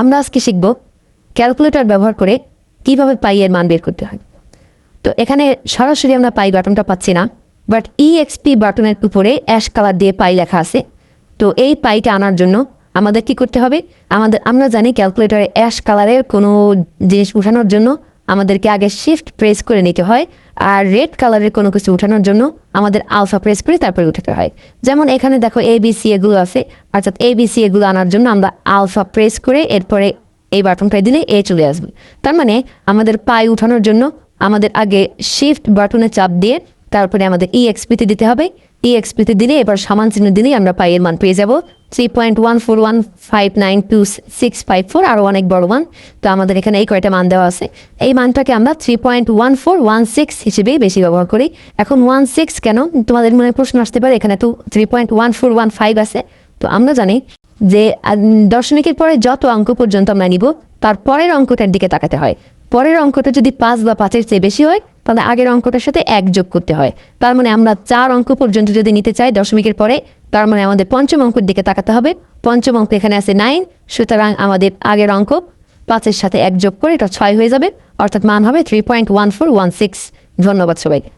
আমরা আজকে শিখব ক্যালকুলেটর ব্যবহার করে কীভাবে পাই এর মান বের করতে হয়। তো এখানে সরাসরি আমরা পাই বাটনটা পাচ্ছি না বাট ইএক্সপি বাটনের উপরে অ্যাশ কালার দিয়ে পাই লেখা আছে। তো এই পাইটা আনার জন্য আমাদের কি করতে হবে? আমাদের আমরা জানি ক্যালকুলেটরে অ্যাশ কালারের কোনো জিনিস উঠানোর জন্য আমাদেরকে আগে শিফট প্রেস করে নিতে হয় আর রেড কালারের কোনো কিছু উঠানোর জন্য আমাদের আলফা প্রেস করে তারপরে উঠাতে হয়। যেমন এখানে দেখো এ বি সি এগুলো আছে। অর্থাৎ এ বি সি এগুলো আনার জন্য আমরা আলফা প্রেস করে এরপরে এই বাটনটা দিলে এ চলে আসবে। তার মানে আমাদের পায়ে উঠানোর জন্য আমাদের আগে শিফট বাটনে চাপ দিয়ে তারপরে আমাদের ই এক্সপিতে দিতে হবে। ই এক্সপিতে দিলে এবার সমান চিহ্ন দিলেই আমরা পায়ের মান পেয়ে যাব। Three point one four one five nine six five four আরও অনেক বড় মান। তো আমাদের এখানে এই কয়টা মান দেওয়া আছে। এই মানটাকে আমরা three point one four one six হিসেবেই বেশি ব্যবহার করি। এখন ওয়ান সিক্স কেন? তোমাদের মনে প্রশ্ন আসতে পারে, এখানে তো three point one four one five আছে। তো আমরা জানি যে দশমিকের পরে যত অঙ্ক পর্যন্ত আমরা নিব, তার পরের অঙ্কটার দিকে তাকাতে হয়। পরের অঙ্কটা যদি পাঁচ বা পাঁচের চেয়ে বেশি হয় তাহলে আগের অঙ্কটার সাথে এক যোগ করতে হয়। তার মানে আমরা চার অঙ্ক পর্যন্ত যদি নিতে চাই দশমিকের পরে, তার মানে আমাদের পঞ্চম অঙ্কের দিকে তাকাতে হবে। পঞ্চম অঙ্ক এখানে আছে নাইন সুতরাং আমাদের আগের অঙ্ক পাঁচের সাথে এক যোগ করে এটা ছয় হয়ে যাবে, অর্থাৎ মান হবে three point one four one six ধন্যবাদ সবাইকে।